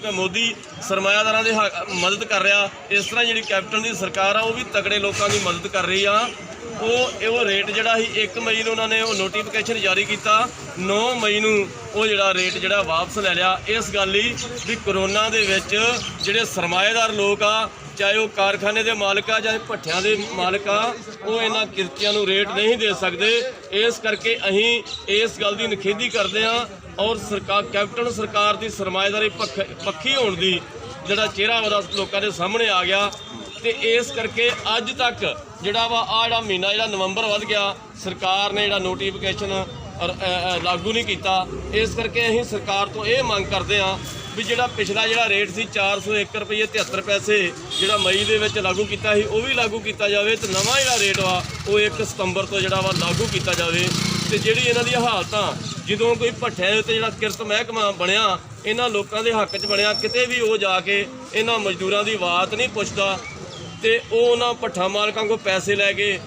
ਕਿਉਂਕਿ ਮੋਦੀ ਸਰਮਾਇਆਦਾਰਾਂ ਦੇ ਹੱਕ- ਮਦਦ ਕਰ ਰਿਹਾ। ਇਸ ਤਰ੍ਹਾਂ ਜਿਹੜੀ ਕੈਪਟਨ ਦੀ ਸਰਕਾਰ ਆ, ਉਹ ਵੀ ਤਕੜੇ ਲੋਕਾਂ ਦੀ ਮਦਦ ਕਰ ਰਹੀ ਆ। ਉਹ ਇਹ ਉਹ ਰੇਟ ਜਿਹੜਾ ਸੀ 1 ਮਈ ਨੂੰ ਉਹਨਾਂ ਨੇ ਉਹ ਨੋਟੀਫਿਕੇਸ਼ਨ ਜਾਰੀ ਕੀਤਾ। 9 ਮਈ ਨੂੰ ਉਹ ਜਿਹੜਾ ਰੇਟ ਜਿਹੜਾ ਵਾਪਸ ਲੈ ਲਿਆ। ਇਸ ਗੱਲ ਲਈ ਵੀ ਕਰੋਨਾ ਦੇ ਵਿੱਚ ਜਿਹੜੇ ਸਰਮਾਏਦਾਰ ਲੋਕ ਆ, ਚਾਹੇ ਉਹ ਕਾਰਖਾਨੇ ਦੇ ਮਾਲਕ ਆ, ਚਾਹੇ ਭੱਠਿਆਂ ਦੇ ਮਾਲਕ ਆ, ਉਹ ਇਹਨਾਂ ਕਿਰਤੀਆਂ ਨੂੰ ਰੇਟ ਨਹੀਂ ਦੇ ਸਕਦੇ। ਇਸ ਕਰਕੇ ਅਸੀਂ ਇਸ ਗੱਲ ਦੀ ਨਿਖੇਧੀ ਕਰਦੇ ਆ ਔਰ ਸਰਕਾਰ, ਕੈਪਟਨ ਸਰਕਾਰ ਦੀ ਸਰਮਾਏਦਾਰੀ ਪੱਖ- ਪੱਖੀ ਹੋਣ ਦੀ ਜਿਹੜਾ ਚਿਹਰਾ ਉਹਦਾ ਲੋਕਾਂ ਦੇ ਸਾਹਮਣੇ ਆ ਗਿਆ। ਤੇ ਇਸ ਕਰਕੇ ਅੱਜ ਤੱਕ ਜਿਹੜਾ ਵਾ ਆ ਜਿਹੜਾ ਮਹੀਨਾ, ਜਿਹੜਾ ਨਵੰਬਰ ਵੱਧ ਗਿਆ, ਸਰਕਾਰ ਨੇ ਜਿਹੜਾ ਨੋਟੀਫਿਕੇਸ਼ਨ ਲਾਗੂ ਨਹੀਂ ਕੀਤਾ। ਇਸ ਕਰਕੇ ਅਸੀਂ ਸਰਕਾਰ ਤੋਂ ਇਹ ਮੰਗ ਕਰਦੇ ਹਾਂ ਵੀ ਜਿਹੜਾ ਪਿਛਲਾ ਜਿਹੜਾ ਰੇਟ ਸੀ 401 ਰੁਪਏ 73 ਪੈਸੇ ਜਿਹੜਾ ਮਈ ਦੇ ਵਿੱਚ ਲਾਗੂ ਕੀਤਾ ਸੀ, ਉਹ ਵੀ ਲਾਗੂ ਕੀਤਾ ਜਾਵੇ ਤੇ ਨਵਾਂ ਜਿਹੜਾ ਰੇਟ ਵਾ, ਉਹ 1 ਸਤੰਬਰ ਤੋਂ ਜਿਹੜਾ ਵਾ ਲਾਗੂ ਕੀਤਾ ਜਾਵੇ। ਤੇ ਜਿਹੜੀ ਇਹਨਾਂ ਦੀਆਂ ਹਾਲਤਾਂ, ਜਦੋਂ ਕੋਈ ਭੱਠਿਆਂ ਦੇ ਉੱਤੇ ਜਿਹੜਾ ਕਿਰਤ ਮਹਿਕਮਾ ਬਣਿਆ, ਇਹਨਾਂ ਲੋਕਾਂ ਦੇ ਹੱਕ 'ਚ ਬਣਿਆ, ਕਿਤੇ ਵੀ ਉਹ ਜਾ ਕੇ ਇਹਨਾਂ ਮਜ਼ਦੂਰਾਂ ਦੀ ਬਾਤ ਨਹੀਂ ਪੁੱਛਦਾ ਤੇ ਉਹ ਉਹਨਾਂ ਭੱਠਾ ਮਾਲਕਾਂ ਕੋਲ ਪੈਸੇ ਲੈ ਕੇ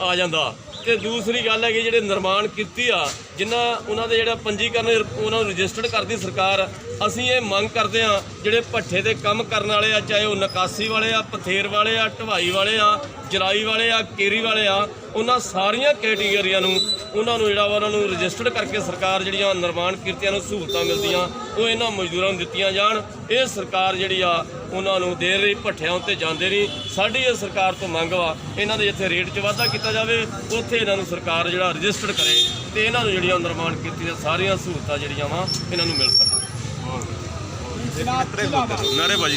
ਆ ਜਾਂਦਾ। ਤੇ ਦੂਸਰੀ ਗੱਲ ਹੈ ਕਿ ਜਿਹੜੇ ਨਿਰਮਾਣ ਕੀਤੀ ਆ ਜਿਨ੍ਹਾਂ ਉਹਨਾਂ ਦੇ ਜਿਹੜਾ ਪੰਜੀਕਰਨ ਉਹਨਾਂ ਨੂੰ ਰਜਿਸਟਰਡ ਕਰਦੀ ਸਰਕਾਰ, ਅਸੀਂ ਇਹ ਮੰਗ ਕਰਦੇ ਆ ਜਿਹੜੇ ਭੱਠੇ ਤੇ ਕੰਮ ਕਰਨ ਵਾਲੇ ਆ, ਚਾਹੇ ਉਹ ਨਿਕਾਸੀ ਵਾਲੇ ਆ, ਪਥੇਰ ਵਾਲੇ ਆ, ਢਵਾਈ ਵਾਲੇ ਆ, ਜਰਾਈ ਵਾਲੇ ਆ, ਕੇਰੀ ਵਾਲੇ ਆ ਉਹਨਾਂ ਸਾਰੀਆਂ ਕੈਟੇਗਰੀਆਂ ਨੂੰ, ਉਹਨਾਂ ਨੂੰ ਜਿਹੜਾ ਵਾ ਉਹਨਾਂ ਨੂੰ ਰਜਿਸਟਰਡ ਕਰਕੇ ਸਰਕਾਰ ਜਿਹੜੀਆਂ ਨਿਰਮਾਣ ਕਿਰਤੀਆਂ ਨੂੰ ਸਹੂਲਤਾਂ ਮਿਲਦੀਆਂ, ਉਹ ਇਹਨਾਂ ਮਜ਼ਦੂਰਾਂ ਨੂੰ ਦਿੱਤੀਆਂ ਜਾਣ। ਇਹ ਸਰਕਾਰ ਜਿਹੜੀ ਆ, ਉਹਨਾਂ ਨੂੰ ਦੇ ਰਹੀ, ਭੱਠਿਆਂ ਉੱਤੇ ਜਾਂਦੇ ਨਹੀਂ ਸਾਡੀ ਇਹ ਸਰਕਾਰ ਤੋਂ ਮੰਗ ਵਾ, ਇਹਨਾਂ ਦੇ ਜਿੱਥੇ ਰੇਟ 'ਚ ਵਾਧਾ ਕੀਤਾ ਜਾਵੇ, ਉੱਥੇ ਇਹਨਾਂ ਨੂੰ ਸਰਕਾਰ ਜਿਹੜਾ ਰਜਿਸਟਰਡ ਕਰੇ ਤੇ ਇਹਨਾਂ ਨੂੰ ਜਿਹੜੀਆਂ ਨਿਰਮਾਣ ਕੀਤੀਆਂ ਸਾਰੀਆਂ ਸਹੂਲਤਾਂ ਜਿਹੜੀਆਂ ਵਾ, ਇਹਨਾਂ ਨੂੰ ਮਿਲ ਸਕਣ। ਨਾਰੇਬਾਜ਼ੀ